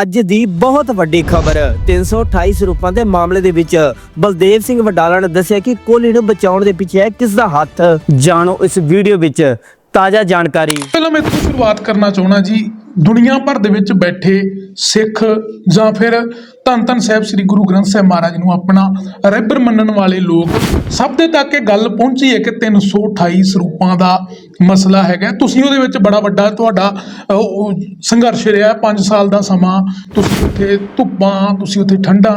ਅੱਜ ਦੀ ਬਹੁਤ ਵੱਡੀ ਖਬਰ। 328 ਸਰੂਪਾਂ ਦੇ ਮਾਮਲੇ ਦੇ ਵਿੱਚ ਬਲਦੇਵ ਸਿੰਘ ਵਡਾਲਾ ਨੇ ਦੱਸਿਆ ਕਿ ਕੋਹਲੀ ਨੂੰ ਬਚਾਉਣ ਦੇ ਪਿੱਛੇ ਹੈ ਕਿਸ ਦਾ ਹੱਥ? ਜਾਣੋ ਇਸ ਵੀਡੀਓ ਵਿੱਚ ਤਾਜ਼ਾ ਜਾਣਕਾਰੀ। ਪਹਿਲਾਂ ਮੈਂ ਇੱਥੋਂ ਸ਼ੁਰੂਆਤ ਕਰਨਾ ਚਾਹਣਾ ਜੀ। ਦੁਨੀਆ ਭਰ ਦੇ ਵਿੱਚ ਬੈਠੇ ਸਿੱਖ ਜਾਂ ਫਿਰ ਧੰਨ ਧੰਨ ਸਾਹਿਬ ਸ੍ਰੀ ਗੁਰੂ ਗ੍ਰੰਥ ਸਾਹਿਬ ਮਹਾਰਾਜ ਨੂੰ ਆਪਣਾ ਰਹਿਬਰ ਮੰਨਣ ਵਾਲੇ ਲੋਕ, ਸਭ ਦੇ ਤੱਕ ਇਹ ਗੱਲ ਪਹੁੰਚੀ ਹੈ ਕਿ 328 ਸਰੂਪਾਂ ਦਾ ਮਸਲਾ ਹੈਗਾ। ਤੁਸੀਂ ਉਹਦੇ ਵਿੱਚ ਬੜਾ ਵੱਡਾ ਤੁਹਾਡਾ ਉਹ ਸੰਘਰਸ਼ ਰਿਹਾ 5 ਸਾਲ ਦਾ ਸਮਾਂ ਤੁਸੀਂ ਉੱਥੇ ਧੁੱਪਾਂ, ਤੁਸੀਂ ਉੱਥੇ ਠੰਡਾਂ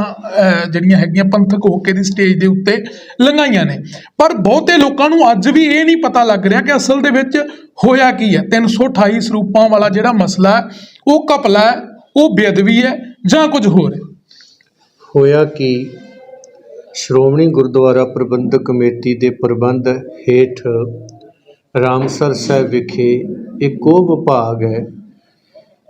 ਜਿਹੜੀਆਂ ਹੈਗੀਆਂ ਪੰਥਕ ਹੋ ਕੇ ਦੀ ਸਟੇਜ ਦੇ ਉੱਤੇ ਲੰਘਾਈਆਂ ਨੇ। ਪਰ ਬਹੁਤੇ ਲੋਕਾਂ ਨੂੰ ਅੱਜ ਵੀ ਇਹ ਨਹੀਂ ਪਤਾ ਲੱਗ ਰਿਹਾ ਕਿ ਅਸਲ ਦੇ ਵਿੱਚ ਹੋਇਆ ਕੀ ਹੈ? 328 ਸਰੂਪਾਂ ਵਾਲਾ ਜਿਹੜਾ ਮਸਲਾ ਉਹ ਕਪਲਾ ਹੈ, ਉਹ ਬੇਅਦਬੀ ਹੈ ਜਾਂ ਕੁਝ ਹੋਰ ਹੈ? ਹੋਇਆ ਕਿ? ਸ਼੍ਰੋਮਣੀ ਗੁਰਦੁਆਰਾ ਪ੍ਰਬੰਧਕ ਕਮੇਟੀ ਦੇ ਪ੍ਰਬੰਧ ਹੇਠ ਰਾਮਸਰ ਸਾਹਿਬ ਵਿਖੇ ਇੱਕ ਉਹ ਵਿਭਾਗ ਹੈ,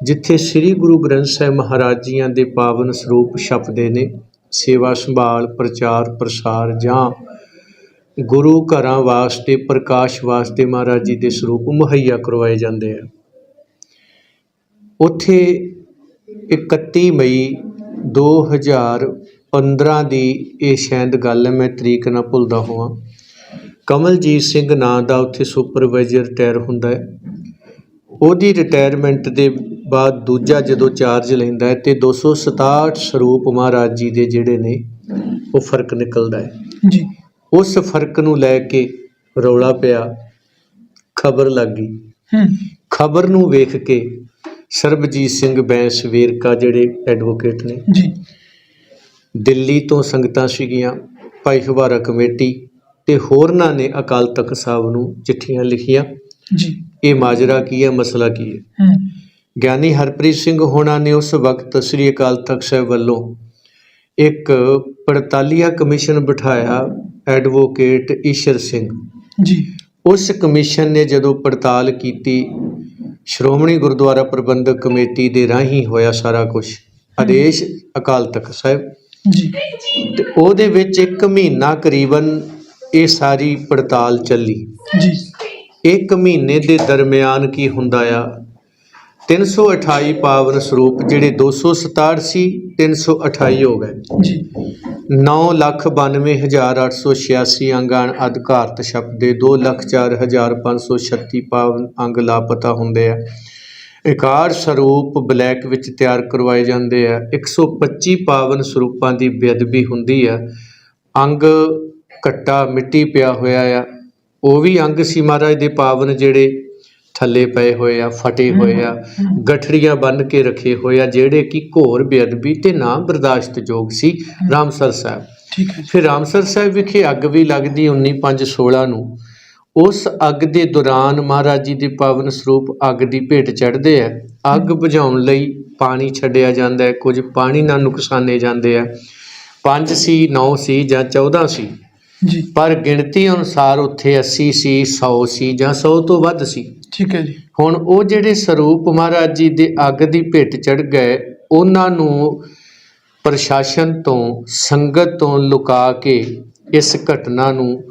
ਜਿੱਥੇ ਸ੍ਰੀ ਗੁਰੂ ਗ੍ਰੰਥ ਸਾਹਿਬ ਮਹਾਰਾਜ ਜੀਆਂ ਦੇ ਪਾਵਨ ਸਰੂਪ ਛਪਦੇ ਨੇ, ਸੇਵਾ ਸੰਭਾਲ, ਪ੍ਰਚਾਰ, ਪ੍ਰਸਾਰ ਜਾਂ ਗੁਰੂ ਘਰਾਂ ਵਾਸਤੇ, ਪ੍ਰਕਾਸ਼ ਵਾਸਤੇ ਮਹਾਰਾਜ ਜੀ ਦੇ ਸਰੂਪ ਮੁਹੱਈਆ ਕਰਵਾਏ ਜਾਂਦੇ ਆ। ਉੱਥੇ 31 ਮਈ 2015 ਦੀ ਇਹ ਸ਼ਾਇਦ ਗੱਲ ਹੈ ਮੈਂ ਤਰੀਕ ਨਾ ਭੁੱਲਦਾ ਹੋਵਾਂ। ਕਮਲਜੀਤ ਸਿੰਘ ਨਾਂ ਦਾ ਉੱਥੇ ਸੁਪਰਵਾਈਜ਼ਰ ਰਿਟਾਇਰ ਹੁੰਦਾ ਹੈ। ਉਹਦੀ ਰਿਟਾਇਰਮੈਂਟ ਦੇ ਬਾਅਦ ਦੂਜਾ ਜਦੋਂ ਚਾਰਜ ਲੈਂਦਾ ਹੈ ਤੇ 267 ਸਰੂਪ ਮਹਾਰਾਜ ਜੀ ਦੇ ਜਿਹੜੇ ਨੇ, ਉਹ ਫ਼ਰਕ ਨਿਕਲਦਾ ਹੈ। ਜੀ। ਉਸ ਫ਼ਰਕ ਨੂੰ ਲੈ ਕੇ ਰੌਲਾ ਪਿਆ ਖਬਰ ਲੱਗ ਖਬਰ ਨੂੰ ਵੇਖ ਕੇ ਸਰਬਜੀਤ ਸਿੰਘ ਬੈਂਸ ਵੇਰਕਾ ਜਿਹੜੇ ਐਡਵੋਕੇਟ ਨੇ ਜੀ। ਦਿੱਲੀ ਤੋਂ ਸੰਗਤਾਂ ਸੀਗੀਆਂ ਭਾਈ ਹਵਾਰਾ ਕਮੇਟੀ ਤੇ ਹੋਰਨਾਂ ਨੇ ਅਕਾਲ ਤਖਤ ਸਾਹਿਬ ਨੂੰ ਚਿੱਠੀਆਂ ਲਿਖੀਆਂ। ਜੀ। ਇਹ ਮਾਜਰਾ ਕੀ ਹੈ ਮਸਲਾ ਕੀ ਹੈ? ਹੂੰ। ਗਿਆਨੀ ਹਰਪ੍ਰੀਤ ਸਿੰਘ ਹੋਣਾ ਨੇ ਉਸ ਵਕਤ ਸ੍ਰੀ ਅਕਾਲ ਤਖਤ ਸਾਹਿਬ ਵੱਲੋਂ ਇੱਕ ਪੜਤਾਲੀਆ ਕਮਿਸ਼ਨ ਬਿਠਾਇਆ ਐਡਵੋਕੇਟ ਈਸ਼ਰ ਸਿੰਘ। ਜੀ। ਉਸ ਕਮਿਸ਼ਨ ਨੇ ਜਦੋਂ ਪੜਤਾਲ ਕੀਤੀ ਸ਼੍ਰੋਮਣੀ ਗੁਰਦੁਆਰਾ ਪ੍ਰਬੰਧਕ ਕਮੇਟੀ ਦੇ ਰਾਹੀਂ ਹੋਇਆ ਸਾਰਾ ਕੁਝ ਆਦੇਸ਼ ਅਕਾਲ ਤਖਤ ਸਾਹਿਬ। ਜੀ। ਤੇ ਉਹਦੇ ਵਿੱਚ ਇੱਕ ਮਹੀਨਾ ਕਰੀਬਨ ਇਹ ਸਾਰੀ ਪੜਤਾਲ ਚੱਲੀ। ਜੀ। ਇੱਕ ਮਹੀਨੇ ਦੇ ਦਰਮਿਆਨ ਕੀ ਹੁੰਦਾ ਆ 328 ਪਾਵਨ ਸਰੂਪ ਜਿਹੜੇ 267 ਸੀ 328 ਹੋ ਗਏ। ਜੀ। 992886 ਅੰਗਾਂ ਅਧਿਕਾਰਤ ਸ਼ਬਦ ਦੇ 204536 ਪਾਵਨ ਅੰਗ ਲਾਪਤਾ ਹੁੰਦੇ ਆ। ਇਕਾਰ ਸਰੂਪ ਬਲੈਕ ਵਿੱਚ ਤਿਆਰ ਕਰਵਾਏ ਜਾਂਦੇ ਆ। 125 ਪਾਵਨ ਸਰੂਪਾਂ ਦੀ ਬੇਅਦਬੀ ਹੁੰਦੀ ਆ। ਅੰਗ ਕੱਟਾ ਮਿੱਟੀ ਪਿਆ ਹੋਇਆ ਆ। ਉਹ ਵੀ ਅੰਗ ਸੀ ਮਹਾਰਾਜ ਦੇ ਪਾਵਨ ਜਿਹੜੇ ਥੱਲੇ ਪਏ ਹੋਏ ਆ ਫਟੇ ਹੋਏ ਆ ਗਠੜੀਆਂ ਬੰਨ ਕੇ ਰੱਖੇ ਹੋਏ ਆ ਜਿਹੜੇ ਕਿ ਘੋਰ ਬੇਅਦਬੀ ਤੇ ਨਾ ਬਰਦਾਸ਼ਤਯੋਗ ਸੀ ਰਾਮਸਰ ਸਾਹਿਬ। ਠੀਕ ਹੈ ਫਿਰ ਰਾਮਸਰ ਸਾਹਿਬ ਵਿਖੇ ਅੱਗ ਵੀ ਲੱਗਦੀ 19516 ਨੂੰ। ਉਸ ਅੱਗ ਦੇ ਦੌਰਾਨ ਮਹਾਰਾਜ ਜੀ ਦੇ ਪਾਵਨ ਸਰੂਪ ਅੱਗ ਦੀ ਭੇਟ ਚੜ੍ਹਦੇ ਆ। ਅੱਗ ਬੁਝਾਉਣ ਲਈ ਪਾਣੀ ਛੱਡਿਆ ਜਾਂਦਾ ਹੈ ਕੁਝ ਪਾਣੀ ਨਾਲ ਨੁਕਸਾਨੇ ਜਾਂਦੇ ਆ। 5 ਸੀ 9 ਸੀ ਜਾਂ 14 ਸੀ। ਜੀ। ਪਰ ਗਿਣਤੀ ਅਨੁਸਾਰ ਉੱਥੇ 80 ਸੀ 100 ਸੀ ਜਾਂ 100 ਤੋਂ ਵੱਧ ਸੀ। ਠੀਕ ਹੈ ਜੀ। ਹੁਣ ਉਹ ਜਿਹੜੇ ਸਰੂਪ ਮਹਾਰਾਜ ਜੀ ਦੇ ਅੱਗ ਦੀ ਭੇਟ ਚੜ ਗਏ ਉਹਨਾਂ ਨੂੰ ਪ੍ਰਸ਼ਾਸਨ ਤੋਂ ਸੰਗਤ ਤੋਂ ਲੁਕਾ ਕੇ ਇਸ ਘਟਨਾ ਨੂੰ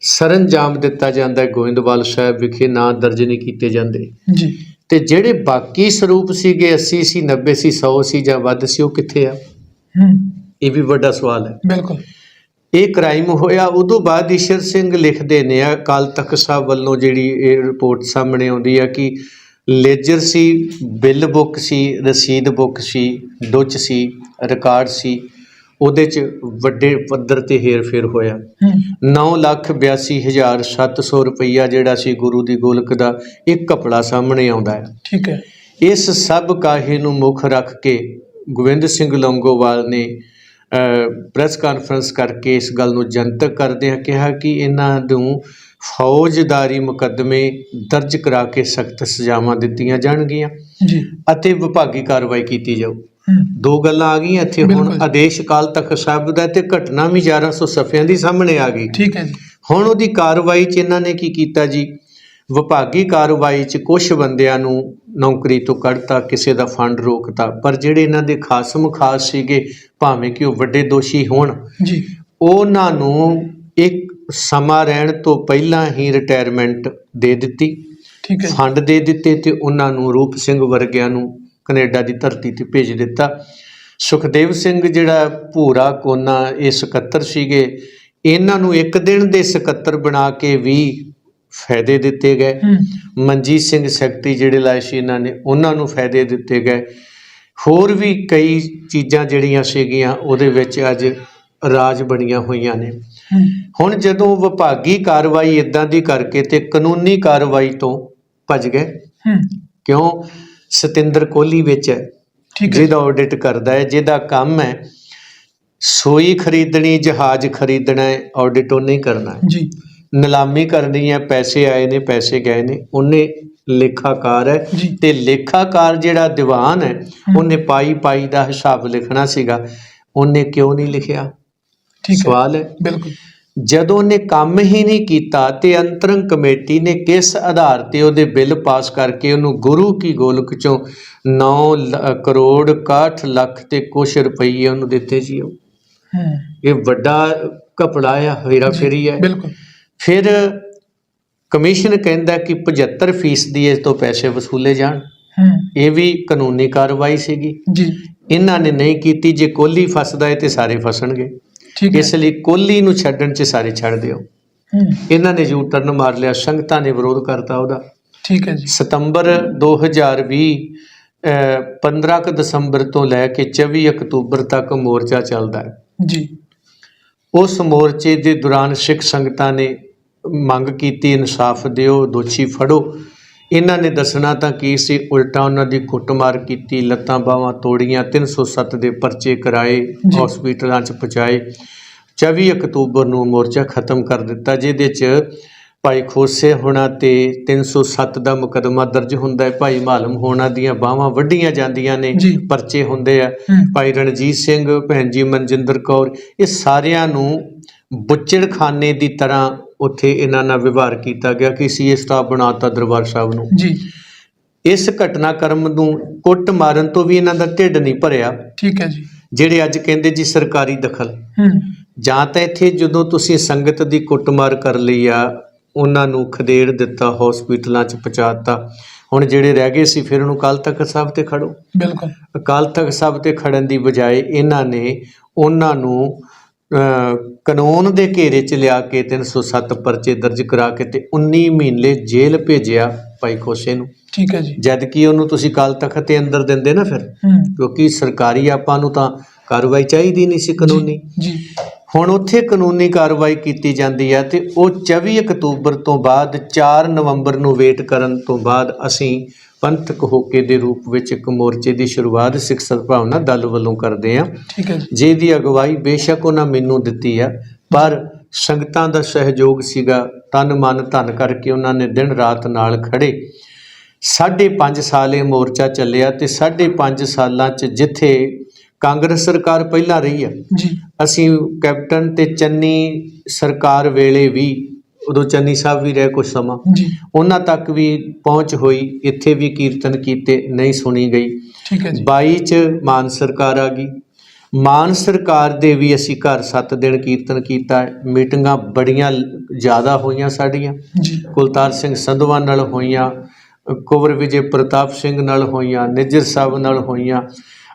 ਸਰੰਜਾਮ ਦਿੱਤਾ ਜਾਂਦਾ ਹੈ ਗੋਇੰਦਵਾਲ ਸਾਹਿਬ ਵਿਖੇ ਨਾਂ ਦਰਜ ਨਹੀਂ ਕੀਤੇ ਜਾਂਦੇ। ਜੀ। ਤੇ ਜਿਹੜੇ ਬਾਕੀ ਸਰੂਪ ਸੀਗੇ 80 ਸੀ 90 ਸੀ 100 ਸੀ ਜਾਂ ਵੱਧ ਸੀ ਉਹ ਕਿੱਥੇ ਆ? ਹੂੰ। ਇਹ ਵੀ ਵੱਡਾ ਸਵਾਲ ਹੈ। ਬਿਲਕੁਲ। ਇਹ ਕ੍ਰਾਈਮ ਹੋਇਆ ਉਦੋਂ ਬਾਅਦ ਈਸ਼ਰ ਸਿੰਘ ਲਿਖਦੇ ਨੇ ਅਕਾਲ ਤਖਤ ਸਾਹਿਬ ਵੱਲੋਂ ਜਿਹੜੀ ਇਹ ਰਿਪੋਰਟ ਸਾਹਮਣੇ ਆਉਂਦੀ ਆ ਕਿ ਲੇਜਰ ਸੀ ਬਿੱਲ ਬੁੱਕ ਸੀ ਰਸੀਦ ਬੁੱਕ ਸੀ ਡੁੱਚ ਸੀ ਰਿਕਾਰਡ ਸੀ ਉਹਦੇ 'ਚ ਵੱਡੇ ਪੱਧਰ ਤੇ ਹੇਰ-ਫੇਰ ਹੋਇਆ। ਹੂੰ। 982700 ਰੁਪਈਆ ਜਿਹੜਾ ਸੀ ਗੁਰੂ ਦੀ ਗੋਲਕ ਦਾ ਇੱਕ ਕਪੜਾ ਸਾਹਮਣੇ ਆਉਂਦਾ ਹੈ। ਠੀਕ ਹੈ। ਇਸ ਸਭ ਕਾਹੇ ਨੂੰ ਮੁੱਖ ਰੱਖ ਕੇ ਗੋਬਿੰਦ ਸਿੰਘ ਲੰਗੋਵਾਲ ਨੇ ਪ੍ਰੈਸ ਕਾਨਫਰੰਸ ਕਰਕੇ ਇਸ ਗੱਲ ਨੂੰ ਜਨਤਕ ਕਰਦਿਆਂ ਕਿਹਾ ਕਿ ਇਹਨਾਂ ਨੂੰ ਫੌਜਦਾਰੀ ਮੁਕੱਦਮੇ ਦਰਜ ਕਰਾ ਕੇ ਸਖਤ ਸਜ਼ਾਵਾਂ ਦਿੱਤੀਆਂ ਜਾਣਗੀਆਂ ਜੀ। ਅਤੇ ਵਿਭਾਗੀ ਕਾਰਵਾਈ ਕੀਤੀ ਜਾਊ। ਦੋ ਗੱਲਾਂ ਆ ਗਈਆਂ ਇੱਥੇ ਹੁਣ। ਆਦੇਸ਼ ਅਕਾਲ ਤਖਤ ਸਾਹਿਬ ਦਾ ਤੇ ਘਟਨਾ ਵੀ 1100 ਸਫ਼ਿਆਂ ਦੀ ਸਾਹਮਣੇ ਆ ਗਈ। ਠੀਕ ਹੈ ਜੀ। ਹੁਣ ਉਹਦੀ ਕਾਰਵਾਈ 'ਚ ਇਹਨਾਂ ਨੇ ਕੀ ਕੀਤਾ ਜੀ? ਵਿਭਾਗੀ ਕਾਰਵਾਈ 'ਚ ਕੁਝ ਬੰਦਿਆਂ ਨੂੰ ਨੌਕਰੀ ਤੋਂ ਕੱਢਤਾ ਕਿਸੇ ਦਾ ਫੰਡ ਰੋਕਤਾ ਪਰ ਜਿਹੜੇ ਇਹਨਾਂ ਦੇ ਖਾਸਮ ਖਾਸ ਸੀਗੇ ਭਾਵੇਂ ਕਿ ਉਹ ਵੱਡੇ ਦੋਸ਼ੀ ਹੋਣ ਜੀ। ਉਹਨਾਂ ਨੂੰ ਇੱਕ ਸਮਾਂ ਰਹਿਣ ਤੋਂ ਪਹਿਲਾਂ ਹੀ ਰਿਟਾਇਰਮੈਂਟ ਦੇ ਦਿੱਤੀ। ਠੀਕ ਹੈ ਫੰਡ ਦੇ ਦਿੱਤੇ ਤੇ ਉਹਨਾਂ ਨੂੰ ਰੂਪ ਸਿੰਘ ਵਰਗਿਆਂ ਨੂੰ ਕੈਨੇਡਾ ਦੀ ਧਰਤੀ ਤੇ ਭੇਜ ਦਿੱਤਾ। ਸੁਖਦੇਵ ਸਿੰਘ ਜਿਹੜਾ ਭੂਰਾ ਕੋਨਾ ਇਹ ਸਕੱਤਰ ਸੀਗੇ ਇਹਨਾਂ ਨੂੰ ਇੱਕ ਦਿਨ ਦੇ ਸਕੱਤਰ ਬਣਾ ਕੇ ਵੀ ਫਾਇਦੇ ਦਿੱਤੇ ਗਏ। ਮਨਜੀਤ ਸਿੰਘ ਸੈਕਟਰੀ ਜਿਹੜੇ ਲਾਏ ਸੀ ਇਹਨਾਂ ਨੇ ਉਹਨਾਂ ਨੂੰ ਫਾਇਦੇ ਦਿੱਤੇ ਗਏ। ਹੋਰ ਵੀ ਕਈ ਚੀਜ਼ਾਂ ਜਿਹੜੀਆਂ ਸੀਗੀਆਂ ਉਹਦੇ ਵਿੱਚ ਅੱਜ ਰਾਜ ਬਣੀਆਂ ਹੋਈਆਂ ਨੇ। ਹੁਣ ਜਦੋਂ ਵਿਭਾਗੀ ਕਾਰਵਾਈ ਇਦਾਂ ਦੀ ਕਰਕੇ ਤੇ ਕਾਨੂੰਨੀ ਕਾਰਵਾਈ ਤੋਂ ਭੱਜ ਗਏ ਕਿਉਂ? ਸਤਿੰਦਰ ਕੋਹਲੀ ਵਿੱਚ ਹੈ। ਜਿਹਦਾ ਆਡਿਟ ਕਰਦਾ ਹੈ ਜਿਹਦਾ ਕੰਮ ਹੈ ਸੋਈ ਖਰੀਦਣੀ ਜਹਾਜ਼ ਖਰੀਦਣਾ ਹੈ ਆਡਿਟ ਉਹ ਨਹੀਂ ਕਰਨਾ ਜੀ। ਨਿਲਾਮੀ ਕਰਨੀ ਹੈ ਪੈਸੇ ਆਏ ਨੇ ਪੈਸੇ ਗਏ ਨੇ ਉਹਨੇ ਲੇਖਾਕਾਰ ਹੈ। ਤੇ ਲੇਖਾਕਾਰ ਜਿਹੜਾ ਦੀਵਾਨ ਹੈ ਉਹਨੇ ਪਾਈ ਪਾਈ ਦਾ ਹਿਸਾਬ ਲਿਖਣਾ ਸੀਗਾ। ਉਹਨੇ ਕਿਉਂ ਨਹੀਂ ਲਿਖਿਆ? ਠੀਕ ਸਵਾਲ ਹੈ। ਬਿਲਕੁਲ। ਜਦੋਂ ਉਹਨੇ ਕੰਮ ਹੀ ਨਹੀਂ ਕੀਤਾ ਤੇ ਅੰਤਰੰਗ ਕਮੇਟੀ ਨੇ ਕਿਸ ਆਧਾਰ ਤੇ ਉਹਦੇ ਬਿੱਲ ਪਾਸ ਕਰਕੇ ਉਹਨੂੰ ਗੁਰੂ ਕੀ ਗੋਲਕ ਚੋਂ 9 ਕਰੋੜ 61 ਲੱਖ ਤੇ ਕੁਛ ਰੁਪਈਏ ਉਹਨੂੰ ਦਿੱਤੇ ਜੀ ਉਹ? ਇਹ ਵੱਡਾ ਕਪੜਾ ਆ ਹੇਰਾ ਫੇਰੀ ਹੈ ਬਿਲਕੁਲ। ਫਿਰ ਕਮਿਸ਼ਨ ਕਹਿੰਦਾ ਕਿ 75 ਫੀਸਦੀ ਇਸ ਤੋਂ ਪੈਸੇ ਵਸੂਲੇ ਜਾਣ। ਇਹ ਵੀ ਕਾਨੂੰਨੀ ਕਾਰਵਾਈ ਸੀਗੀ। ਜੀ। ਇਹਨਾਂ ਨੇ ਨਹੀਂ ਕੀਤੀ ਜੇ ਕੋਹਲੀ ਫਸਦਾ ਹੈ ਤੇ ਸਾਰੇ ਫਸਣਗੇ। ਇਸ ਲਈ ਕੋਹਲੀ ਨੂੰ ਛੱਡਣ 'ਚ ਸਾਰੇ ਛੱਡ ਦਿਓ। ਇਹਨਾਂ ਨੇ ਯੂ ਟਰਨ ਮਾਰ ਲਿਆ ਸੰਗਤਾਂ ਨੇ ਵਿਰੋਧ ਕਰਤਾ ਉਹਦਾ। ਠੀਕ ਹੈ ਜੀ। ਸਤੰਬਰ 2020 ਅਹ, 15 ਕੁ ਦਸੰਬਰ ਤੋਂ ਲੈ ਕੇ 24 ਅਕਤੂਬਰ ਤੱਕ ਮੋਰਚਾ ਚੱਲਦਾ ਹੈ। ਜੀ। ਉਸ ਮੋਰਚੇ ਦੇ ਦੌਰਾਨ ਸਿੱਖ ਸੰਗਤਾਂ ਨੇ ਮੰਗ ਕੀਤੀ ਇਨਸਾਫ ਦਿਓ ਦੋਸ਼ੀ ਫੜੋ। ਇਹਨਾਂ ਨੇ ਦੱਸਣਾ ਤਾਂ ਕੀ ਸੀ ਉਲਟਾ ਉਹਨਾਂ ਦੀ ਕੁੱਟਮਾਰ ਕੀਤੀ ਲੱਤਾਂ ਬਾਹਾਂ ਤੋੜੀਆਂ 307 ਦੇ ਪਰਚੇ ਕਰਾਏ। ਹਸਪੀਟਲਾਂ 'ਚ ਪਹੁੰਚਾਏ। 24 ਅਕਤੂਬਰ ਨੂੰ ਮੋਰਚਾ ਖਤਮ ਕਰ ਦਿੱਤਾ ਜਿਹਦੇ 'ਚ ਭਾਈ ਖੋਸੇ ਹੋਣਾ ਤੇ 307 ਦਾ ਮੁਕੱਦਮਾ ਦਰਜ ਹੁੰਦਾ ਹੈ। ਭਾਈ ਮਾਲਮ ਹੋਣਾ ਦੀਆਂ ਬਾਹਾਂ ਵੱਡੀਆਂ ਜਾਂਦੀਆਂ ਨੇ। ਪਰਚੇ ਹੁੰਦੇ ਆ। ਭਾਈ ਰਣਜੀਤ ਸਿੰਘ ਭੈਣ ਜੀ ਮਨਜਿੰਦਰ ਕੌਰ ਇਹ ਸਾਰਿਆਂ ਨੂੰ ਬੁੱਚੜਖਾਨੇ ਦੀ ਤਰ੍ਹਾਂ ਉੱਥੇ ਇਹਨਾਂ ਨਾਲ ਵਿਵਹਾਰ ਕੀਤਾ ਗਿਆ ਕਿ ਸੀਏ ਸਟਾਫ ਬਣਾਤਾ ਦਰਬਾਰ ਸਾਹਿਬ ਨੂੰ। ਜੀ। ਇਸ ਘਟਨਾਕ੍ਰਮ ਨੂੰ ਕੁੱਟ ਮਾਰਨ ਤੋਂ ਵੀ ਇਹਨਾਂ ਦਾ ਢਿੱਡ ਨਹੀਂ ਭਰਿਆ। ਠੀਕ ਹੈ ਜੀ। ਜਿਹੜੇ ਅੱਜ ਕਹਿੰਦੇ ਜੀ ਸਰਕਾਰੀ ਦਖਲ। ਹੂੰ। ਜਾਂ ਤਾਂ ਇੱਥੇ ਜਦੋਂ ਤੁਸੀਂ ਸੰਗਤ ਦੀ ਕੁੱਟਮਾਰ ਕਰ ਲਈ ਆ ਉਹਨਾਂ ਨੂੰ ਖਦੇੜ ਦਿੱਤਾ ਹਸਪੀਟਲਾਂ 'ਚ ਪਹੁੰਚਾਤਾ। ਹੁਣ ਜਿਹੜੇ ਰਹਿ ਗਏ ਸੀ ਫਿਰ ਉਹਨੂੰ ਕੱਲ ਤੱਕ ਸਾਹਿਬ ਤੇ ਖੜੋ। ਬਿਲਕੁਲ। ਅਕਾਲ ਤਖਤ ਸਾਹਿਬ ਤੇ ਖੜਨ ਦੀ ਬਜਾਏ ਇਹਨਾਂ ਨੇ ਉਹਨਾਂ ਨੂੰ ਕਾਨੂੰਨ ਦੇ ਘੇਰੇ 'ਚ ਲਿਆ ਕੇ 307 ਪਰਚੇ ਦਰਜ ਕਰਾ ਕੇ ਤੇ 19 ਮਹੀਨੇ ਜੇਲ੍ਹ ਭੇਜਿਆ ਭਾਈ ਖੋਸੇ ਨੂੰ। ਠੀਕ ਹੈ ਜੀ। ਜਦ ਕਿ ਉਹਨੂੰ ਤੁਸੀਂ ਅਕਾਲ ਤਖਤ ਦੇ ਅੰਦਰ ਦਿੰਦੇ ਨਾ ਫਿਰ। ਕਿਉਂਕਿ ਸਰਕਾਰੀ ਆਪਾਂ ਨੂੰ ਤਾਂ ਕਾਰਵਾਈ ਚਾਹੀਦੀ ਨਹੀਂ ਸੀ ਕਾਨੂੰਨੀ। ਜੀ ਹੁਣ ਉੱਥੇ ਕਾਨੂੰਨੀ ਕਾਰਵਾਈ ਕੀਤੀ ਜਾਂਦੀ ਹੈ ਤੇ ਉਹ 24 ਅਕਤੂਬਰ ਤੋਂ ਬਾਅਦ 4 ਨਵੰਬਰ ਨੂੰ ਵੇਟ ਕਰਨ ਤੋਂ ਬਾਅਦ ਅਸੀਂ ਪੰਥਕ ਹੋਕੇ ਦੇ ਰੂਪ ਵਿੱਚ ਇੱਕ ਮੋਰਚੇ ਦੀ ਸ਼ੁਰੂਆਤ ਸਿੱਖ ਸਦਭਾਵਨਾ ਦਲ ਵੱਲੋਂ ਕਰਦੇ ਹਾਂ। ਠੀਕ ਹੈ ਜੀ। ਜਿਹਦੀ ਅਗਵਾਈ ਬੇਸ਼ੱਕ ਉਹਨਾਂ ਮੈਨੂੰ ਦਿੱਤੀ ਹੈ ਪਰ ਸੰਗਤਾਂ ਦਾ ਸਹਿਯੋਗ ਸੀਗਾ ਤਨ ਮਨ ਧਨ ਕਰਕੇ ਉਹਨਾਂ ਨੇ ਦਿਨ ਰਾਤ ਨਾਲ ਖੜੇ ਸਾਢੇ ਪੰਜ ਸਾਲ ਇਹ ਮੋਰਚਾ ਚੱਲਿਆ ਤੇ ਸਾਢੇ ਪੰਜ ਸਾਲਾਂ 'ਚ ਜਿੱਥੇ ਕਾਂਗਰਸ ਸਰਕਾਰ ਪਹਿਲਾਂ ਰਹੀ ਹੈ ਜੀ। ਅਸੀਂ ਕੈਪਟਨ ਤੇ ਚੰਨੀ ਸਰਕਾਰ ਵੇਲੇ ਵੀ ਉਦੋਂ ਚੰਨੀ ਸਾਹਿਬ ਵੀ ਰਹੇ ਕੁਝ ਸਮਾਂ। ਜੀ। ਉਹਨਾਂ ਤੱਕ ਵੀ ਪਹੁੰਚ ਹੋਈ ਇੱਥੇ ਵੀ ਕੀਰਤਨ ਕੀਤੇ ਨਹੀਂ ਸੁਣੀ ਗਈ। ਠੀਕ ਹੈ ਜੀ। 22 ਚ ਮਾਨ ਸਰਕਾਰ ਆ ਗਈ। ਮਾਨ ਸਰਕਾਰ ਦੇ ਵੀ ਅਸੀਂ ਘਰ 7 ਦਿਨ ਕੀਰਤਨ ਕੀਤਾ। ਮੀਟਿੰਗਾਂ ਬੜੀਆਂ ਜ਼ਿਆਦਾ ਹੋਈਆਂ ਸਾਡੀਆਂ। ਜੀ। ਕੁਲਤਾਰ ਸਿੰਘ ਸੰਧਵਾ ਨਾਲ ਹੋਈਆਂ ਕੁਵਰ ਵਿਜੇ ਪ੍ਰਤਾਪ ਸਿੰਘ ਨਾਲ ਹੋਈਆਂ ਨਿੱਜਰ ਸਾਹਿਬ ਨਾਲ ਹੋਈਆਂ।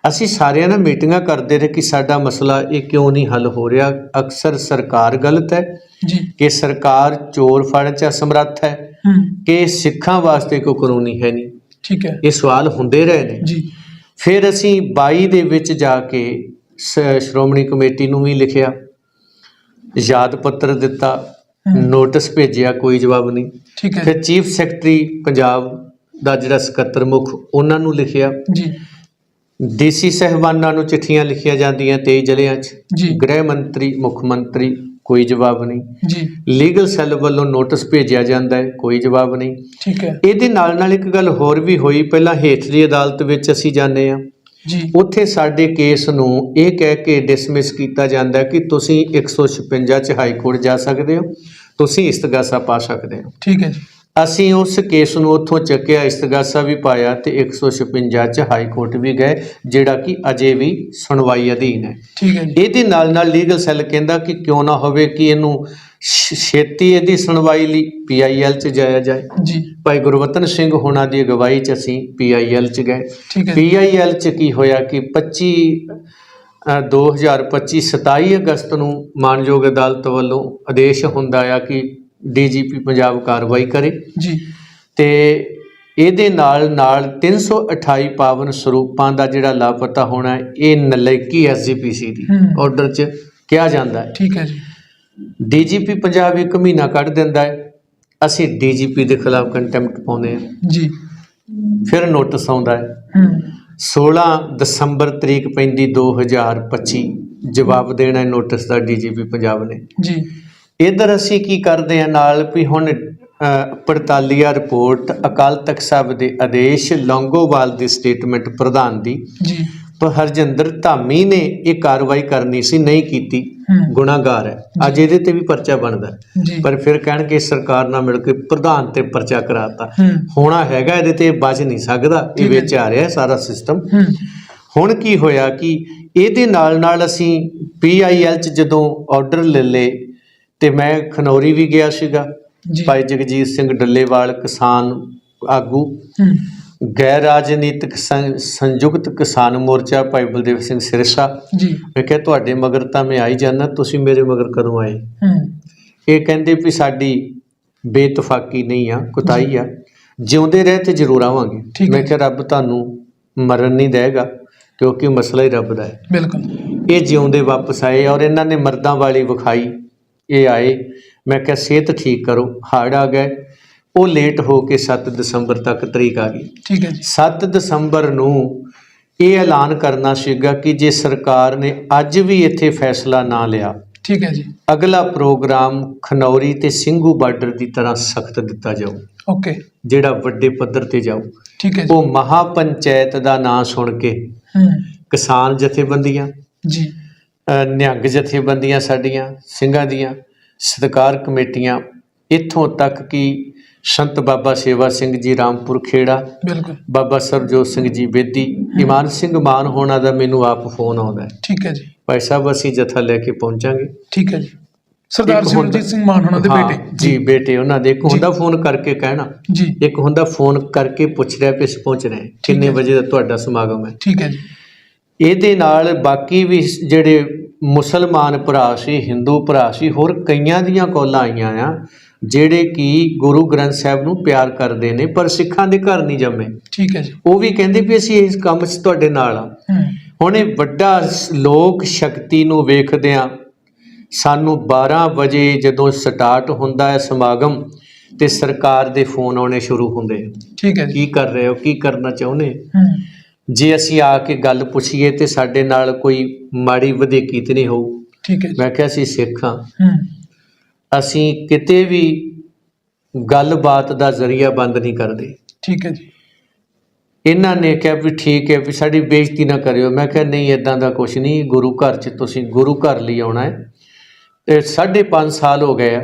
ਅਸੀਂ ਸਾਰਿਆਂ ਨਾਲ ਮੀਟਿੰਗਾਂ ਕਰਦੇ ਰਹੇ ਕਿ ਸਾਡਾ ਮਸਲਾ ਇਹ ਕਿਉਂ ਨਹੀਂ ਹੱਲ ਹੋ ਰਿਹਾ। ਅਕਸਰ ਸਰਕਾਰ ਗਲਤ ਹੈ। ਜੀ। ਕਿ ਸਰਕਾਰ ਚੋਰ ਫੜਨ ਚ ਅਸਮਰੱਥ ਹੈ ਕਿ ਸਿੱਖਾਂ ਵਾਸਤੇ ਕੋਈ ਕਾਨੂੰਨੀ ਹੈ ਨਹੀਂ। ਠੀਕ ਹੈ। ਇਹ ਸਵਾਲ ਹੁੰਦੇ ਰਹੇ ਨੇ। ਜੀ। ਫਿਰ ਅਸੀਂ 22 ਦੇ ਵਿੱਚ ਜਾ ਕੇ ਸ਼੍ਰੋਮਣੀ ਕਮੇਟੀ ਨੂੰ ਵੀ ਲਿਖਿਆ ਯਾਦ ਪੱਤਰ ਦਿੱਤਾ। ਨੋਟਿਸ ਭੇਜਿਆ ਕੋਈ ਜਵਾਬ ਨਹੀਂ। ਠੀਕ ਹੈ। ਫਿਰ ਚੀਫ ਸੈਕਟਰੀ ਪੰਜਾਬ ਦਾ ਜਿਹੜਾ ਸਕੱਤਰ ਮੁੱਖ ਉਹਨਾਂ ਨੂੰ ਲਿਖਿਆ। ਜੀ। ਡੀਸੀ ਸਹਿਬਾਨਾਂ ਨੂੰ ਚਿੱਠੀਆਂ ਲਿਖੀਆਂ ਜਾਂਦੀਆਂ 23 ਜ਼ਿਲ੍ਹਿਆਂ 'ਚ। ਜੀ। ਗ੍ਰਹਿ ਮੰਤਰੀ ਮੁੱਖ ਮੰਤਰੀ ਕੋਈ ਜਵਾਬ ਨਹੀਂ। ਜੀ। ਲੀਗਲ ਸੈੱਲ ਵੱਲੋਂ ਨੋਟਿਸ ਭੇਜਿਆ ਜਾਂਦਾ ਹੈ ਕੋਈ ਜਵਾਬ ਨਹੀਂ। ਠੀਕ ਹੈ। ਇਹਦੇ ਨਾਲ ਨਾਲ ਇੱਕ ਗੱਲ ਹੋਰ ਵੀ ਹੋਈ ਪਹਿਲਾਂ ਹੇਠਲੀ ਅਦਾਲਤ ਵਿੱਚ ਅਸੀਂ ਜਾਂਦੇ ਹਾਂ। ਜੀ। ਉੱਥੇ ਸਾਡੇ ਕੇਸ ਨੂੰ ਇਹ ਕਹਿ ਕੇ ਡਿਸਮਿਸ ਕੀਤਾ ਜਾਂਦਾ ਕਿ ਤੁਸੀਂ 156 ਚ ਹਾਈ ਕੋਰਟ ਜਾ ਸਕਦੇ ਹੋ ਤੁਸੀਂ ਇਸਤਗਾਸਾ ਪਾ ਸਕਦੇ ਹੋ। ਠੀਕ ਹੈ ਜੀ। ਅਸੀਂ ਉਸ ਕੇਸ ਨੂੰ ਉੱਥੋਂ ਚੱਕਿਆ ਇਸਤਗਾਸਾ ਵੀ ਪਾਇਆ ਤੇ 156 ਚ ਹਾਈ ਕੋਰਟ ਵੀ ਗਏ ਜਿਹੜਾ ਕਿ ਅਜੇ ਵੀ ਸੁਣਵਾਈ ਅਧੀਨ ਹੈ। ਠੀਕ ਹੈ ਇਹਦੇ ਨਾਲ ਨਾਲ ਲੀਗਲ ਸੈੱਲ ਕਹਿੰਦਾ ਕਿ ਕਿਉਂ ਨਾ ਹੋਵੇ ਕਿ ਇਹਨੂੰ ਛੇਤੀ ਇਹਦੀ ਸੁਣਵਾਈ ਲਈ ਪੀਆਈਐਲ ਚ ਜਾਇਆ ਜਾਏ। ਜੀ। ਭਾਈ ਗੁਰਵਤਨ ਸਿੰਘ ਹੋਣਾ ਦੀ ਅਗਵਾਈ ਚ ਅਸੀਂ ਪੀਆਈਐਲ ਚ ਗਏ। ਠੀਕ ਹੈ ਜੀ। ਪੀਆਈਐਲ ਚ ਕੀ ਹੋਇਆ ਕਿ 25 ਅ, 2025 27 ਅਗਸਤ ਨੂੰ ਮਾਨਯੋਗ ਅਦਾਲਤ ਵੱਲੋਂ ਆਦੇਸ਼ ਹੁੰਦਾ ਆ ਕਿ ਡੀਜੀਪੀ ਪੰਜਾਬ ਕਾਰਵਾਈ ਕਰੇ। ਜੀ। ਤੇ ਇਹਦੇ ਨਾਲ ਨਾਲ 328 ਪਾਵਨ ਸਰੂਪਾਂ ਦਾ ਜਿਹੜਾ ਲਾਪਤਾ ਹੋਣਾ ਇਹ ਨਲਾਇਕੀ ਐਸਜੀਪੀਸੀ ਦੀ। ਆਰਡਰ 'ਚ ਕਿਹਾ ਜਾਂਦਾ ਹੈ। ਠੀਕ ਹੈ ਜੀ। ਡੀਜੀਪੀ ਪੰਜਾਬ ਇੱਕ ਮਹੀਨਾ ਕੱਢ ਦਿੰਦਾ ਹੈ। ਅਸੀਂ ਡੀਜੀਪੀ ਦੇ ਖਿਲਾਫ ਕੰਟੈਂਪਟ ਪਾਉਂਦੇ ਹਾਂ। ਜੀ। ਫਿਰ ਨੋਟਿਸ ਆਉਂਦਾ ਹੈ। ਹੂੰ। 16 ਦਸੰਬਰ ਤਰੀਕ ਪੈਂਦੀ 2025 ਜਵਾਬ ਦੇਣਾ ਹੈ ਨੋਟਿਸ ਦਾ ਡੀਜੀਪੀ ਪੰਜਾਬ ਨੇ। ਜੀ। ਇਧਰ ਅਸੀਂ ਕੀ ਕਰਦੇ ਆ ਨਾਲ ਵੀ ਹੁਣ ਪੜਤਾਲੀਆ ਰਿਪੋਰਟ ਅਕਾਲ ਤਖਤ ਸਾਹਿਬ ਦੇ ਆਦੇਸ਼ ਲੌਂਗੋਵਾਲ ਦੀ ਸਟੇਟਮੈਂਟ ਪ੍ਰਧਾਨ ਦੀ। ਜੀ। ਪਰ ਹਰਜਿੰਦਰ ਧਾਮੀ ਨੇ ਇਹ ਕਾਰਵਾਈ ਕਰਨੀ ਸੀ ਨਹੀਂ ਕੀਤੀ। ਗੁਨਾਹਗਾਰ ਹੈ। ਅੱਜ ਇਹਦੇ ਤੇ ਵੀ ਪਰਚਾ ਬਣਦਾ ਪਰ ਫਿਰ ਕਹਿਣਗੇ ਸਰਕਾਰ ਨਾਲ ਮਿਲ ਕੇ ਪ੍ਰਧਾਨ ਤੇ ਪਰਚਾ ਕਰਾਤਾ। ਹੋਣਾ ਹੈਗਾ ਇਹਦੇ ਤੇ ਬਚ ਨਹੀਂ ਸਕਦਾ। ਇਹ ਵਿੱਚ ਆ ਰਿਹਾ ਸਾਰਾ ਸਿਸਟਮ ਹੁਣ ਕੀ ਹੋਇਆ ਕਿ ਇਹਦੇ ਨਾਲ ਨਾਲ ਅਸੀਂ ਪੀਆਈਐਲ ਚ ਜਦੋਂ ਆਰਡਰ ਲੈ ਲਏ ਤੇ ਮੈਂ ਖਨੌਰੀ ਵੀ ਗਿਆ ਸੀਗਾ। ਜੀ। ਭਾਈ ਜਗਜੀਤ ਸਿੰਘ ਡੱਲੇਵਾਲ ਕਿਸਾਨ ਆਗੂ। ਗੈਰ ਰਾਜਨੀਤਿਕ ਸੰ- ਸੰਯੁਕਤ ਕਿਸਾਨ ਮੋਰਚਾ ਭਾਈ ਬਲਦੇਵ ਸਿੰਘ ਸਿਰਸਾ। ਜੀ। ਮੈਂ ਕਿਹਾ ਤੁਹਾਡੇ ਮਗਰ ਤਾਂ ਮੈਂ ਆਈ ਜਾਣਾ ਤੁਸੀਂ ਮੇਰੇ ਮਗਰ ਕਦੋਂ ਆਏ? ਇਹ ਕਹਿੰਦੇ ਵੀ ਸਾਡੀ ਬੇਤਫਾਕੀ ਨਹੀਂ ਆ ਕੁਤਾਈ ਆ। ਜਿਉਂਦੇ ਰਹੇ ਤੇ ਜ਼ਰੂਰ ਆਵਾਂਗੇ। ਠੀਕ ਹੈ। ਮੈਂ ਕਿਹਾ ਰੱਬ ਤੁਹਾਨੂੰ ਮਰਨ ਨਹੀਂ ਦੇਗਾ ਕਿਉਂਕਿ ਮਸਲਾ ਹੀ ਰੱਬ ਦਾ ਹੈ। ਬਿਲਕੁਲ। ਇਹ ਜਿਉਂਦੇ ਵਾਪਸ ਆਏ ਔਰ ਇਹਨਾਂ ਨੇ ਮਰਦਾਂ ਵਾਲੀ ਵਿਖਾਈ। ਇਹ ਆਏ। ਮੈਂ ਕਿਹਾ ਸਿਹਤ ਠੀਕ ਕਰੋ ਹੜ੍ਹ ਆ ਗਏ ਉਹ ਲੇਟ ਹੋ ਕੇ 7 ਦਸੰਬਰ ਤੱਕ ਤਰੀਕ ਆ ਗਈ। ਠੀਕ ਹੈ ਜੀ। 7 ਦਸੰਬਰ ਨੂੰ ਇਹ ਐਲਾਨ ਕਰਨਾ ਸੀਗਾ ਕਿ ਜੇ ਸਰਕਾਰ ਨੇ ਅੱਜ ਵੀ ਇੱਥੇ ਫੈਸਲਾ ਨਾ ਲਿਆ ਠੀਕ ਹੈ ਜੀ। ਅਗਲਾ ਪ੍ਰੋਗਰਾਮ ਖਨੌਰੀ ਤੇ ਸਿੰਘੂ ਬਾਰਡਰ ਦੀ ਤਰ੍ਹਾਂ ਸਖਤ ਦਿੱਤਾ ਜਾਊ। ਓਕੇ। ਜਿਹੜਾ ਵੱਡੇ ਪੱਧਰ ਤੇ ਜਾਊ। ਠੀਕ ਹੈ ਜੀ। ਉਹ ਮਹਾਪੰਚਾਇਤ ਦਾ ਨਾਂ ਸੁਣ ਕੇ ਹੂੰ। ਕਿਸਾਨ ਜਥੇਬੰਦੀਆਂ ਜੀ। ਨਿਹੰਗ ਜਥੇਬੰਦੀਆਂ ਸਾਡੀਆਂ ਸਿੰਘਾਂ ਦੀਆਂ ਸਤਕਾਰ ਕਮੇਟੀਆਂ ਇੱਥੋਂ ਤੱਕ ਕਿ ਸੰਤ ਬਾਬਾ ਸੇਵਾ ਸਿੰਘ ਜੀ ਰਾਮਪੁਰ ਖੇੜਾ ਬਿਲਕੁਲ। ਬਾਬਾ ਸਰਜੋਤ ਸਿੰਘ ਜੀ ਬੇਦੀ ਇਮਾਨ ਸਿੰਘ ਮਾਨ ਹੋਣਾ ਦਾ ਮੈਨੂੰ ਆਪ ਫੋਨ ਆਉਂਦਾ ਠੀਕ ਹੈ ਜੀ। ਭਾਈ ਸਾਹਿਬ ਅਸੀਂ ਜਥਾ ਲੈ ਕੇ ਪਹੁੰਚਾਂਗੇ। ਠੀਕ ਹੈ ਜੀ। ਸਰਦਾਰ ਸਿਮਰਜੀਤ ਸਿੰਘ ਮਾਨ ਹੋਣਾ ਦੇ ਬੇਟੇ। ਜੀ ਬੇਟੇ ਉਹਨਾਂ ਦੇ। ਇੱਕ ਹੁੰਦਾ ਫੋਨ ਕਰਕੇ ਕਹਿਣਾ। ਜੀ। ਇੱਕ ਹੁੰਦਾ ਫੋਨ ਕਰਕੇ ਪੁੱਛ ਰਿਹਾ ਵੀ ਅਸੀਂ ਪਹੁੰਚ ਰਹੇ। ਕਿੰਨੇ। ਵਜੇ ਦਾ ਤੁਹਾਡਾ ਸਮਾਗਮ ਹੈ। ਠੀਕ ਹੈ ਜੀ। ਇਹਦੇ ਨਾਲ ਬਾਕੀ ਵੀ ਜਿਹੜੇ ਮੁਸਲਮਾਨ ਭਰਾ ਸੀ ਹਿੰਦੂ ਭਰਾ ਸੀ ਹੋਰ ਕਈਆਂ ਦੀਆਂ ਕਾਲਾਂ ਆਈਆਂ ਆ ਜਿਹੜੇ ਕਿ ਗੁਰੂ ਗ੍ਰੰਥ ਸਾਹਿਬ ਨੂੰ ਪਿਆਰ ਕਰਦੇ ਨੇ ਪਰ ਸਿੱਖਾਂ ਦੇ ਘਰ ਨਹੀਂ ਜੰਮੇ। ਠੀਕ ਹੈ ਜੀ। ਉਹ ਵੀ ਕਹਿੰਦੇ ਵੀ ਅਸੀਂ ਇਸ ਕੰਮ 'ਚ ਤੁਹਾਡੇ ਨਾਲ ਆ। ਹੂੰ। ਹੁਣ ਇਹ ਵੱਡਾ ਲੋਕ ਸ਼ਕਤੀ ਨੂੰ ਵੇਖਦਿਆਂ ਸਾਨੂੰ 12 ਵਜੇ ਜਦੋਂ ਸਟਾਰਟ ਹੁੰਦਾ ਹੈ ਸਮਾਗਮ ਤੇ ਸਰਕਾਰ ਦੇ ਫੋਨ ਆਉਣੇ ਸ਼ੁਰੂ ਹੁੰਦੇ ਆ। ਠੀਕ ਹੈ ਕੀ ਕਰ ਰਹੇ ਹੋ ਕੀ ਕਰਨਾ ਚਾਹੁੰਦੇ? ਹੂੰ। ਜੇ ਅਸੀਂ ਆ ਕੇ ਗੱਲ ਪੁੱਛੀਏ ਤੇ ਸਾਡੇ ਨਾਲ ਕੋਈ ਮਾੜੀ ਵਧੇਕੀ ਤੇ ਨਹੀਂ ਹੋਊ। ਠੀਕ ਹੈ ਜੀ। ਮੈਂ ਕਿਹਾ ਅਸੀਂ ਸਿੱਖ ਹਾਂ। ਹੂੰ। ਅਸੀਂ ਕਿਤੇ ਵੀ ਗੱਲਬਾਤ ਦਾ ਜ਼ਰੀਆ ਬੰਦ ਨਹੀਂ ਕਰਦੇ। ਠੀਕ ਹੈ ਜੀ। ਇਹਨਾਂ ਨੇ ਕਿਹਾ ਵੀ ਠੀਕ ਹੈ ਵੀ ਸਾਡੀ ਬੇਇੱਜ਼ਤੀ ਨਾ ਕਰਿਓ। ਮੈਂ ਕਿਹਾ ਨਹੀਂ ਇਦਾਂ ਦਾ ਕੁਝ ਨਹੀਂ। ਗੁਰੂ ਘਰ 'ਚ ਤੁਸੀਂ ਗੁਰੂ ਘਰ ਲਈ ਆਉਣਾ ਹੈ। ਤੇ 5.5 ਸਾਲ ਹੋ ਗਏ ਆ।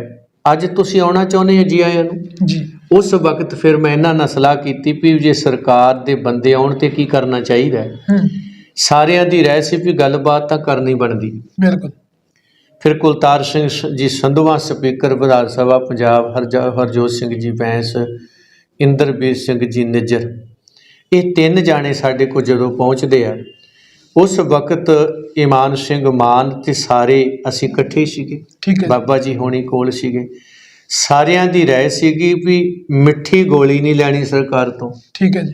ਅੱਜ ਤੁਸੀਂ ਆਉਣਾ ਚਾਹੁੰਦੇ ਹੋ ਜੀ ਆਇਆਂ ਨੂੰ? ਜੀ। ਉਸ ਵਕਤ ਫਿਰ ਮੈਂ ਇਹਨਾਂ ਨਾਲ ਸਲਾਹ ਕੀਤੀ ਵੀ ਜੇ ਸਰਕਾਰ ਦੇ ਬੰਦੇ ਆਉਣ ਤੇ ਕੀ ਕਰਨਾ ਚਾਹੀਦਾ ਹੈ? ਹੂੰ। ਸਾਰਿਆਂ ਦੀ ਰਾਏ ਸੀ ਵੀ ਗੱਲਬਾਤ ਤਾਂ ਕਰਨੀ ਬਣਦੀ। ਬਿਲਕੁਲ। ਫਿਰ ਕੁਲਤਾਰ ਸਿੰਘ ਸ- ਜੀ ਸੰਧਵਾ ਸਪੀਕਰ ਵਿਧਾਨ ਸਭਾ ਪੰਜਾਬ ਹਰਜ- ਹਰਜੋਤ ਸਿੰਘ ਜੀ ਬੈਂਸ ਇੰਦਰਬੀਰ ਸਿੰਘ ਜੀ ਨਿੱਜਰ। ਇਹ ਤਿੰਨ ਜਾਣੇ ਸਾਡੇ ਕੋਲ ਜਦੋਂ ਪਹੁੰਚਦੇ ਆ ਉਸ ਵਕਤ ਇਮਾਨ ਸਿੰਘ ਮਾਨ ਤੇ ਸਾਰੇ ਅਸੀਂ ਇਕੱਠੇ ਸੀਗੇ। ਠੀਕ ਹੈ ਬਾਬਾ ਜੀ ਹੋਣੀ ਕੋਲ ਸੀਗੇ। ਸਾਰਿਆਂ ਦੀ ਰਾਏ ਸੀਗੀ ਵੀ ਮਿੱਠੀ ਗੋਲੀ ਨਹੀਂ ਲੈਣੀ ਸਰਕਾਰ ਤੋਂ। ਠੀਕ ਹੈ ਜੀ।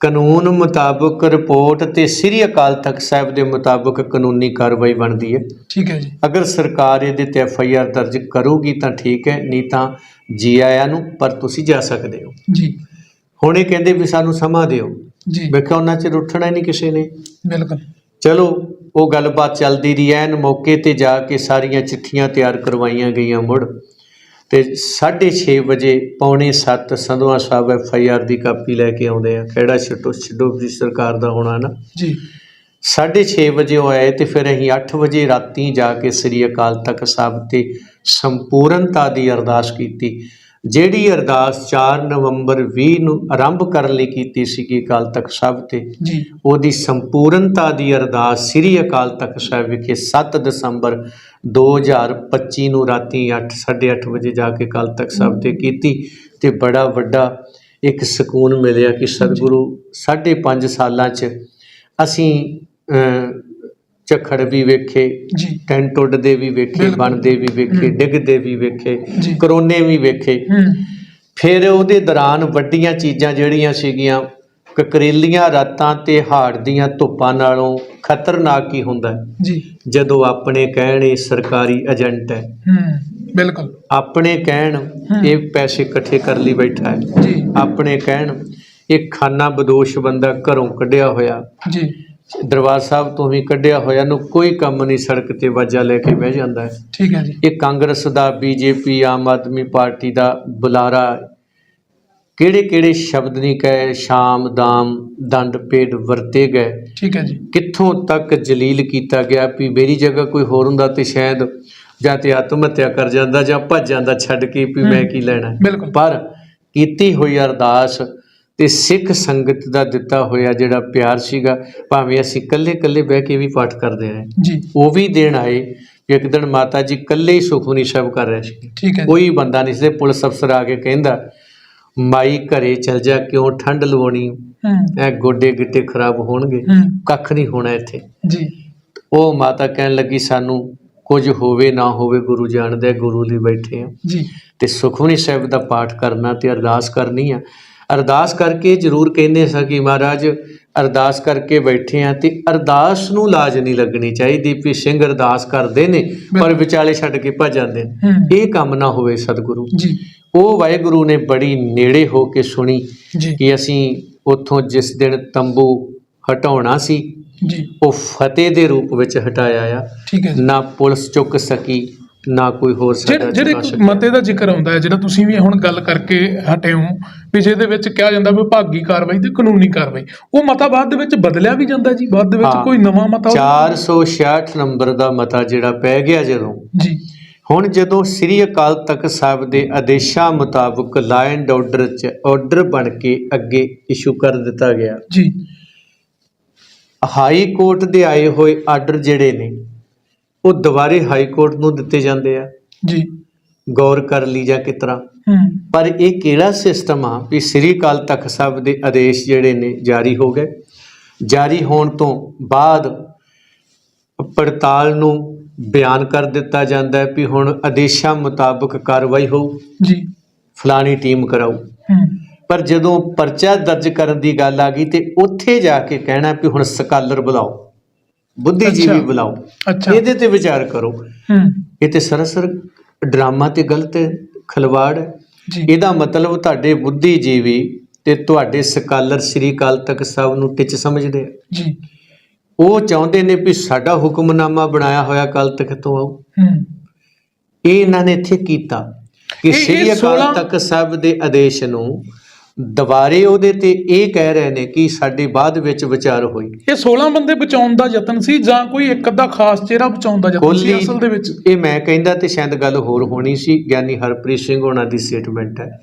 ਕਾਨੂੰਨ ਮੁਤਾਬਕ ਰਿਪੋਰਟ ਤੇ ਸ੍ਰੀ ਅਕਾਲ ਤਖਤ ਸਾਹਿਬ ਦੇ ਮੁਤਾਬਕ ਕਾਨੂੰਨੀ ਕਾਰਵਾਈ ਬਣਦੀ ਹੈ। ਠੀਕ ਹੈ ਜੀ। ਅਗਰ ਸਰਕਾਰ ਇਹਦੇ ਤੇ ਐਫ ਆਈ ਆਰ ਦਰਜ ਕਰੂਗੀ ਤਾਂ ਠੀਕ ਹੈ ਨਹੀਂ ਤਾਂ ਜੀ ਆਇਆਂ ਨੂੰ ਪਰ ਤੁਸੀਂ ਜਾ ਸਕਦੇ ਹੋ। ਜੀ। ਹੁਣ ਇਹ ਕਹਿੰਦੇ ਵੀ ਸਾਨੂੰ ਸਮਾਂ ਦਿਓ। ਜੀ। ਵੇਖਿਆ ਉਹਨਾਂ ਚਿਰ ਉੱਠਣਾ ਨਹੀਂ ਕਿਸੇ ਨੇ। ਬਿਲਕੁਲ। ਚਲੋ ਉਹ ਗੱਲਬਾਤ ਚੱਲਦੀ ਰਹੀ। ਐਨ ਮੌਕੇ ਤੇ ਜਾ ਕੇ ਸਾਰੀਆਂ ਚਿੱਠੀਆਂ ਤਿਆਰ ਕਰਵਾਈਆਂ ਗਈਆਂ ਮੁੜ। ਤੇ 6:30 ਵਜੇ ਪੌਣੇ 7 Sandhwan Sahib F I R the copy ਲੈ ਕੇ ਆਉਂਦੇ ਆ। ਕਿਹੜਾ ਛੱਡੋ ਛੱਡੋ ਵੀ ਸਰਕਾਰ ਦਾ ਹੋਣਾ ਨਾ। ਜੀ। 6:30 ਵਜੇ ਉਹ ਆਏ ਤੇ ਫਿਰ ਅਸੀਂ 8 ਵਜੇ ਰਾਤੀ ਜਾ ਕੇ ਸ੍ਰੀ ਅਕਾਲ ਤਖਤ ਸਾਹਿਬ ਤੇ ਸੰਪੂਰਨਤਾ ਦੀ ਅਰਦਾਸ ਕੀਤੀ। ਜਿਹੜੀ ਅਰਦਾਸ 4 ਨਵੰਬਰ 20 ਨੂੰ ਆਰੰਭ ਕਰਨ ਲਈ ਕੀਤੀ ਸੀਗੀ ਅਕਾਲ ਤਖਤ ਸਾਹਿਬ ਤੇ ਜੀ। ਉਹਦੀ ਸੰਪੂਰਨਤਾ ਦੀ ਅਰਦਾਸ ਸ੍ਰੀ ਅਕਾਲ ਤਖਤ ਸਾਹਿਬ ਵਿਖੇ 7 ਦਸੰਬਰ 2025 ਨੂੰ ਰਾਤੀ 8:30 ਵਜੇ ਜਾ ਕੇ ਅਕਾਲ ਤਖਤ ਸਾਹਿਬ ਤੇ ਕੀਤੀ ਤੇ ਬੜਾ ਵੱਡਾ ਇੱਕ ਸਕੂਨ ਮਿਲਿਆ ਕਿ ਸਤਿਗੁਰੂ ਸਾਢੇ ਪੰਜ ਸਾਲਾਂ 'ਚ ਅਸੀਂ ਝੱਖੜ ਵੀ ਵੇਖੇ ਟੈਂਟ ਉੱਡਦੇ ਵੀ ਵੇਖੇ। ਬਣਦੇ ਵੀ ਵੇਖੇ। ਡਿੱਗਦੇ ਵੀ ਵੇਖੇ। ਕਰੋਨੇ ਵੀ ਵੇਖੇ। ਫਿਰ ਉਹਦੇ ਦੌਰਾਨ ਵੱਡੀਆਂ ਚੀਜ਼ਾਂ ਜਿਹੜੀਆਂ ਸੀਗੀਆਂ ਕਕਰੇਲੀਆਂ ਰਾਤਾਂ ਤੇ ਹਾੜ ਦੀਆਂ ਧੁੱਪਾਂ ਨਾਲੋਂ ਖਤਰਨਾਕ ਹੀ ਹੁੰਦਾ ਜੀ। ਜਦੋਂ ਆਪਣੇ ਕਹਿਣੇ ਸਰਕਾਰੀ ਏਜੰਟ ਹੈ। ਹੂੰ ਬਿਲਕੁਲ। ਆਪਣੇ ਕਹਿਣ ਇਹ ਪੈਸੇ ਇਕੱਠੇ ਕਰ ਲਈ ਬੈਠਾ ਹੈ। ਜੀ। ਆਪਣੇ ਕਹਿਣ ਇਹ ਖਾਨਾ ਬਦੋਸ਼ ਬੰਦਾ ਘਰੋਂ ਕੱਢਿਆ ਹੋਇਆ। ਜੀ। ਦਰਬਾਰ ਸਾਹਿਬ ਤੋਂ ਵੀ ਕੱਢਿਆ ਹੋਇਆ ਨੂੰ ਕੋਈ ਕੰਮ ਨਹੀਂ ਸੜਕ ਤੇ ਵਾਜਾ ਲੈ ਕੇ ਬਹਿ ਜਾਂਦਾ ਹੈ। ਠੀਕ ਹੈ ਜੀ। ਇਹ ਕਾਂਗਰਸ ਦਾ ਬੀਜੇਪੀ ਆਮ ਆਦਮੀ ਪਾਰਟੀ ਦਾ ਬੁਲਾਰਾ ਕਿਹੜੇ ਕਿਹੜੇ ਸ਼ਬਦ ਨਹੀਂ ਕਹੇ ਸ਼ਾਮ ਦਾਮ ਦੰਡ ਪੇਟ ਵਰਤੇ ਗਏ। ਠੀਕ ਹੈ ਜੀ। ਕਿੱਥੋਂ ਤੱਕ ਜਲੀਲ ਕੀਤਾ ਗਿਆ ਵੀ ਮੇਰੀ ਜਗ੍ਹਾ ਕੋਈ ਹੋਰ ਹੁੰਦਾ ਤੇ ਸ਼ਾਇਦ ਜਾਂ ਤੇ ਆਤਮ ਹੱਤਿਆ ਕਰ ਜਾਂਦਾ ਜਾਂ ਭੱਜ ਜਾਂਦਾ ਛੱਡ ਕੇ ਵੀ ਮੈਂ ਕੀ ਲੈਣਾ ਪਰ ਕੀਤੀ ਹੋਈ ਅਰਦਾਸ ਤੇ ਸਿੱਖ ਸੰਗਤ ਦਾ ਦਿੱਤਾ ਹੋਇਆ ਜਿਹੜਾ ਪਿਆਰ ਸੀਗਾ ਭਾਵੇਂ ਅਸੀਂ ਇਕੱਲੇ ਇਕੱਲੇ ਬਹਿ ਕੇ ਵੀ ਪਾਠ ਕਰਦੇ ਜੀ। ਉਹ ਵੀ ਦੇਣ ਆਏ ਇੱਕ ਦਿਨ ਮਾਤਾ ਜੀ ਇਕੱਲੇ ਹੀ ਸੁਖਮਨੀ ਸਾਹਿਬ ਕਰ ਰਹੇ ਸੀ। ਠੀਕ ਹੈ ਜੀ। ਕੋਈ ਬੰਦਾ ਨਹੀਂ ਸੀ। ਪੁਲਿਸ ਅਫਸਰ ਆ ਕੇ ਕਹਿੰਦਾ ਮਾਈ ਘਰੇ ਚਲ ਜਾ ਕਿਉਂ ਠੰਡ ਲਵਾਉਣੀ? ਐ ਗੋਡੇ ਗਿੱਟੇ ਖਰਾਬ ਹੋਣਗੇ। ਕੱਖ ਨਹੀਂ ਹੋਣਾ ਇੱਥੇ। ਜੀ। ਉਹ ਮਾਤਾ ਕਹਿਣ ਲੱਗੀ ਸਾਨੂੰ ਕੁਝ ਹੋਵੇ ਨਾ ਹੋਵੇ ਗੁਰੂ ਜਾਣਦਾ ਗੁਰੂ ਲਈ ਬੈਠੇ ਆ ਜੀ। ਤੇ ਸੁਖਮਨੀ ਸਾਹਿਬ ਦਾ ਪਾਠ ਕਰਨਾ ਤੇ ਅਰਦਾਸ ਕਰਨੀ ਆ। ਅਰਦਾਸ ਕਰਕੇ ਜ਼ਰੂਰ ਕਹਿੰਦੇ ਸਾਂ ਕਿ ਮਹਾਰਾਜ ਅਰਦਾਸ ਕਰਕੇ ਬੈਠੇ ਆ ਤੇ ਅਰਦਾਸ ਨੂੰ ਲਾਜ ਨਹੀਂ ਲੱਗਣੀ ਚਾਹੀਦੀ ਵੀ ਸਿੰਘ ਅਰਦਾਸ ਕਰਦੇ ਨੇ ਪਰ ਵਿਚਾਲੇ ਛੱਡ ਕੇ ਭੱਜ ਜਾਂਦੇ ਨੇ। ਇਹ ਕੰਮ ਨਾ ਹੋਵੇ ਸਤਿਗੁਰੂ। ਜੀ। ਉਹ ਵਾਹਿਗੁਰੂ ਨੇ ਬੜੀ ਨੇੜੇ ਹੋ ਕੇ ਸੁਣੀ ਕਿ ਅਸੀਂ ਉੱਥੋਂ ਜਿਸ ਦਿਨ ਤੰਬੂ ਹਟਾਉਣਾ ਸੀ ਜੀ। ਉਹ ਫਤਿਹ ਦੇ ਰੂਪ ਵਿੱਚ ਹਟਾਇਆ ਆ। ਠੀਕ ਹੈ ਜੀ। ਨਾ ਪੁਲਿਸ ਚੁੱਕ ਸਕੀ ਨਾ ਕੋਈ ਹੋਰ ਸਾਡਾ ਜਿਹੜੇ ਇੱਕ ਮਤੇ ਦਾ ਜ਼ਿਕਰ ਆਉਂਦਾ ਹੈ ਜਿਹੜਾ ਤੁਸੀਂ ਵੀ ਹੁਣ ਗੱਲ ਕਰਕੇ ਹਟੇ ਹੋ ਵੀ ਜਿਹਦੇ ਵਿੱਚ ਕਿਹਾ ਜਾਂਦਾ ਵਿਭਾਗੀ ਕਾਰਵਾਈ ਤੇ ਕਾਨੂੰਨੀ ਕਾਰਵਾਈ ਉਹ ਮਤਾ ਬਾਅਦ ਦੇ ਵਿੱਚ ਬਦਲਿਆ ਵੀ ਜਾਂਦਾ ਜੀ ਬਾਅਦ ਦੇ ਵਿੱਚ। ਕੋਈ ਨਵਾਂ ਮਤਾ 466 ਨੰਬਰ ਦਾ ਮਤਾ ਜਿਹੜਾ ਪੈ ਗਿਆ ਜਦੋਂ ਜੀ। ਹੁਣ ਜਦੋਂ ਸ੍ਰੀ ਅਕਾਲ ਤਖਤ ਸਾਹਿਬ ਦੇ ਆਦੇਸ਼ਾਂ ਮੁਤਾਬਕ ਐਂਡ ਆਰਡਰ ਚ ਆਰਡਰ ਬਣ ਕੇ ਅੱਗੇ ਇਸ਼ੂ ਕਰ ਦਿੱਤਾ ਗਿਆ ਜੀ। ਹਾਈ ਕੋਰਟ ਦੇ ਆਏ ਹੋਏ ਆਰਡਰ ਜਿਹੜੇ ਨੇ ਉਹ ਦੁਬਾਰੇ ਹਾਈ ਕੋਰਟ ਨੂੰ ਦਿੱਤੇ ਜਾਂਦੇ ਆ। ਜੀ। ਗੌਰ ਕਰ ਲਈ ਜਾਂ ਹੂੰ। ਪਰ ਇਹ ਕਿਹੜਾ ਸਿਸਟਮ ਆ ਵੀ ਸ੍ਰੀ ਅਕਾਲ ਤਖਤ ਸਾਹਿਬ ਦੇ ਆਦੇਸ਼ ਜਿਹੜੇ ਨੇ ਜਾਰੀ ਹੋ ਗਏ। ਜਾਰੀ ਹੋਣ ਤੋਂ ਬਾਅਦ ਪੜਤਾਲ ਨੂੰ ਬਿਆਨ ਕਰ ਦਿੱਤਾ ਜਾਂਦਾ ਹੈ ਵੀ ਹੁਣ ਆਦੇਸ਼ਾਂ ਮੁਤਾਬਕ ਕਾਰਵਾਈ ਹੋਊ। ਜੀ। ਫਲਾਣੀ ਟੀਮ ਕਰਾਊ। ਹੂੰ। ਪਰ ਜਦੋਂ ਪਰਚਾ ਦਰਜ ਕਰਨ ਦੀ ਗੱਲ ਆ ਗਈ ਤੇ ਉੱਥੇ ਜਾ ਕੇ ਕਹਿਣਾ ਵੀ ਹੁਣ ਸਕਾਲਰ ਬੁਲਾਓ। ਬੁੱਧੀਜੀਵੀ ਅੱਛਾ। ਬੁਲਾਓ ਅੱਛਾ। ਇਹਦੇ ਤੇ ਵਿਚਾਰ ਕਰੋ। ਹੂੰ। ਇਹ ਤੇ ਸਰਾਸਰ ਡਰਾਮਾ ਤੇ ਗਲਤ ਖਲਵਾੜ ਹੈ। ਜੀ। ਇਹਦਾ ਮਤਲਬ ਤੁਹਾਡੇ ਬੁੱਧੀਜੀਵੀ ਤੇ ਤੁਹਾਡੇ ਸਕਾਲਰ ਸ੍ਰੀ ਅਕਾਲ ਤਖਤ ਸਾਹਿਬ ਨੂੰ ਟਿਚ ਸਮਝਦੇ ਆ। ਜੀ। ਉਹ ਚਾਹੁੰਦੇ ਨੇ ਵੀ ਸਾਡਾ ਹੁਕਮਨਾਮਾ ਬਣਾਇਆ ਹੋਇਆ ਅਕਾਲ ਤਖਤ ਤੋਂ ਆਓ। ਹੂੰ। ਇਹ ਇਹਨਾਂ ਨੇ ਇੱਥੇ ਕੀਤਾ ਕਿ ਇਹ- ਇਹ ਸ੍ਰੀ ਅਕਾਲ 16 ਤਖਤ ਸਾਹਿਬ ਦੇ ਆਦੇਸ਼ ਨੂੰ ਦੁਬਾਰੇ ਉਹਦੇ ਤੇ ਇਹ ਕਹਿ ਰਹੇ ਨੇ ਕਿ ਸਾਡੇ ਬਾਅਦ ਵਿੱਚ ਵਿਚਾਰ ਹੋਈ। ਇਹ 16 ਬੰਦੇ ਬਚਾਉਣ ਦਾ ਯਤਨ ਸੀ ਜਾਂ ਕੋਈ ਇੱਕ ਅੱਧਾ ਖਾਸ ਚਿਹਰਾ ਬਚਾਉਣ ਦਾ ਯਤਨ ਸੀ ਅਸਲ ਦੇ ਵਿੱਚ? ਇਹ ਮੈਂ ਕਹਿੰਦਾ ਤੇ ਸ਼ਾਇਦ ਗੱਲ ਹੋਰ ਹੋਣੀ ਸੀ ਗਿਆਨੀ ਹਰਪ੍ਰੀਤ ਸਿੰਘ ਹੋਣਾ ਦੀ ਸਟੇਟਮੈਂਟ ਹੈ।